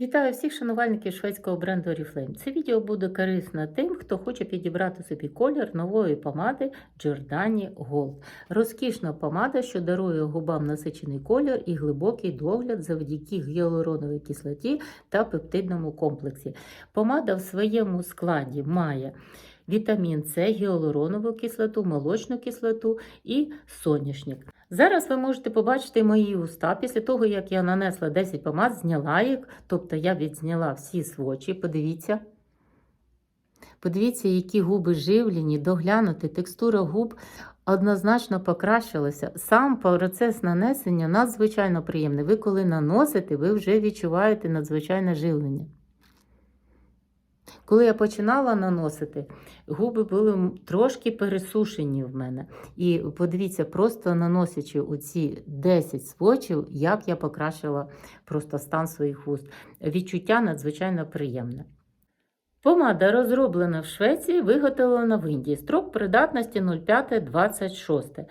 Вітаю всіх шанувальників шведського бренду Oriflame. Це відео буде корисно тим, хто хоче підібрати собі колір нової помади Giordani Gold. Розкішна помада, що дарує губам насичений колір і глибокий догляд завдяки гіалуроновій кислоті та пептидному комплексі. Помада в своєму складі має вітамін С, гіалуронову кислоту, молочну кислоту і соняшник. Зараз ви можете побачити мої уста після того, як я нанесла 10 помад, зняла їх, тобто я відзняла всі свочі. Подивіться. Подивіться, які губи живлені, доглянути, текстура губ однозначно покращилася. Сам процес нанесення надзвичайно приємний. Ви коли наносите, ви вже відчуваєте надзвичайне живлення. Коли я починала наносити, губи були трошки пересушені в мене. І подивіться, просто наносячи оці 10 свочів, як я покращила просто стан своїх вуст. Відчуття надзвичайно приємне. Помада розроблена в Швеції, виготовлена в Індії. Строк придатності 05-26.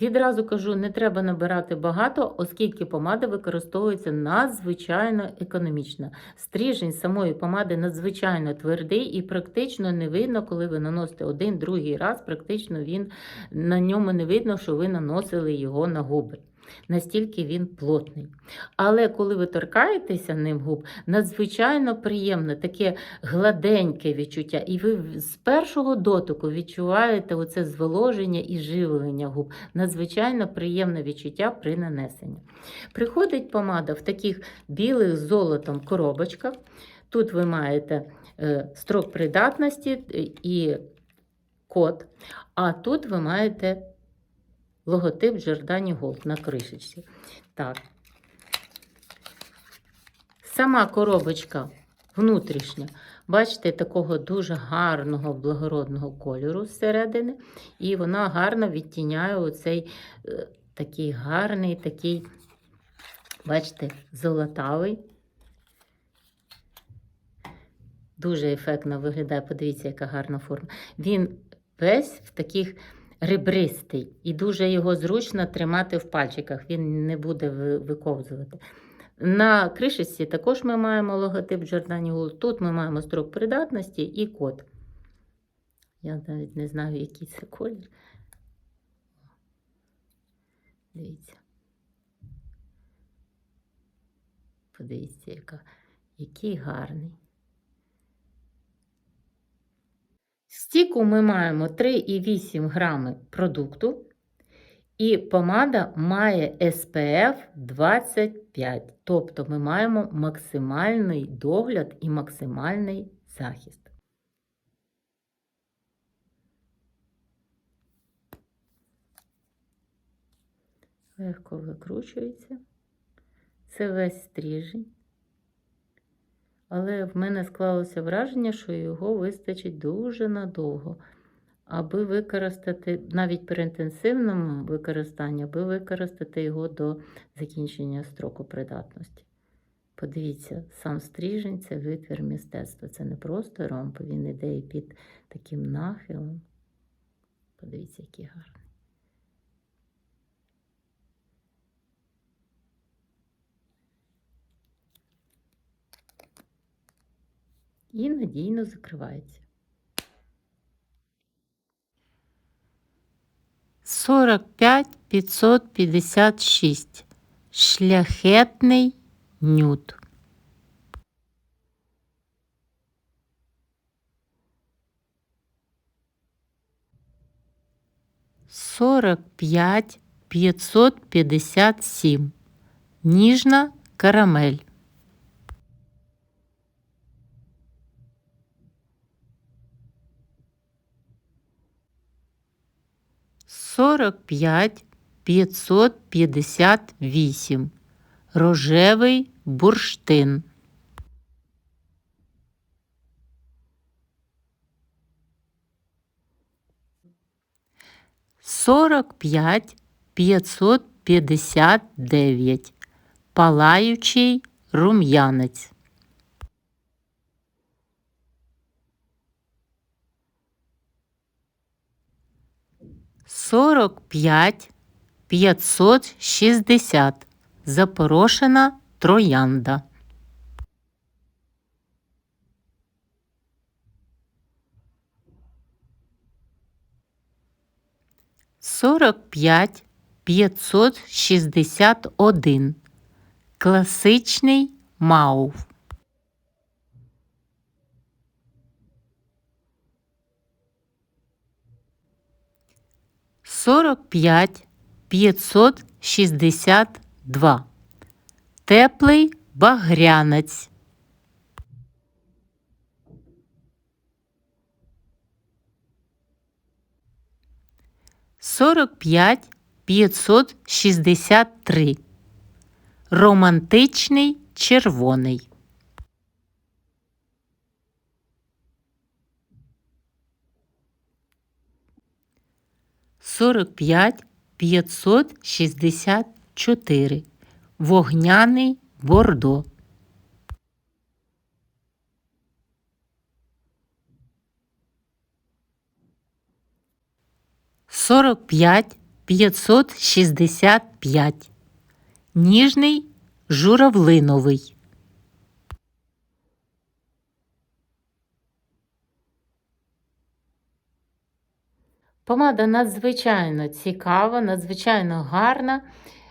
Відразу кажу, не треба набирати багато, оскільки помада використовується надзвичайно економічно. Стрижень самої помади надзвичайно твердий і практично не видно, коли ви наносите один, другий раз, практично він на ньому не видно, що ви наносили його на губи. Настільки він плотний. Але коли ви торкаєтеся ним губ, надзвичайно приємне, таке гладеньке відчуття. І ви з першого дотику відчуваєте оце зволоження і живлення губ. Надзвичайно приємне відчуття при нанесенні. Приходить помада в таких білих золотом коробочках. Тут ви маєте е, строк придатності і код, а тут ви маєте логотип Giordani Gold на кришечці. Так. Сама коробочка внутрішня, бачите, такого дуже гарного благородного кольору зсередини, і вона гарно відтіняє оцей е, такий гарний, такий, бачите, золотавий. Дуже ефектно виглядає, подивіться, яка гарна форма. Він весь в таких ребристий, і дуже його зручно тримати в пальчиках, він не буде виковзувати. На кришечці також ми маємо логотип Giordani Gold. Тут ми маємо строк придатності і код. Я навіть не знаю, який це колір. Дивіться. Подивіться, яка, який гарний. В стіку ми маємо 3,8 грами продукту, і помада має SPF 25, тобто ми маємо максимальний догляд і максимальний захист. Легко викручується. Це весь стрижень. Але в мене склалося враження, що його вистачить дуже надовго, аби використати, навіть при інтенсивному використанні, аби використати його до закінчення строку придатності. Подивіться, сам стрижень це витвір мистецтва. Це не просто ромб, він іде і під таким нахилом. Подивіться, який гарний. і надійно закривається. 45 556. Шляхетний нюд. Сорок п'ять п'ятсот п'ятдесят сім. Ніжна карамель. 45 558. Рожевий бурштин. Сорок п'ять п'ятсот п'ятдесят дев'ять. Палаючий рум'янець. 45 560 запорошена троянда. Сорок п'ять п'ятсот шістдесят один класичний мауф. 45 562. Теплий багрянець. Сорок п'ять п'ятсот шістдесят три. Романтичний червоний. Сорок п'ять п'ятсот шістдесят чотири. Вогняний бордо. Сорок п'ять п'ятсот шістдесят п'ять. Ніжний журавлиновий. Помада надзвичайно цікава, надзвичайно гарна.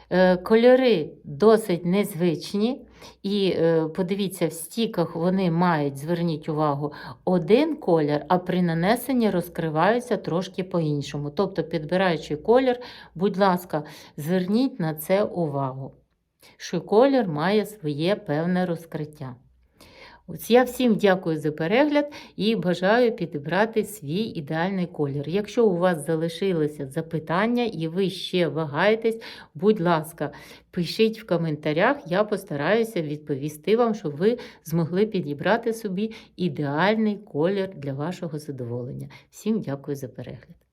Е, Кольори досить незвичні. І е, подивіться, в стіках вони мають, зверніть увагу, один колір, а при нанесенні розкриваються трошки по-іншому. Тобто, підбираючи колір, будь ласка, зверніть на це увагу, що колір має своє певне розкриття. Ось я всім дякую за перегляд і бажаю підібрати свій ідеальний колір. Якщо у вас залишилися запитання і ви ще вагаєтесь, будь ласка, пишіть в коментарях, я постараюся відповісти вам, щоб ви змогли підібрати собі ідеальний колір для вашого задоволення. Всім дякую за перегляд.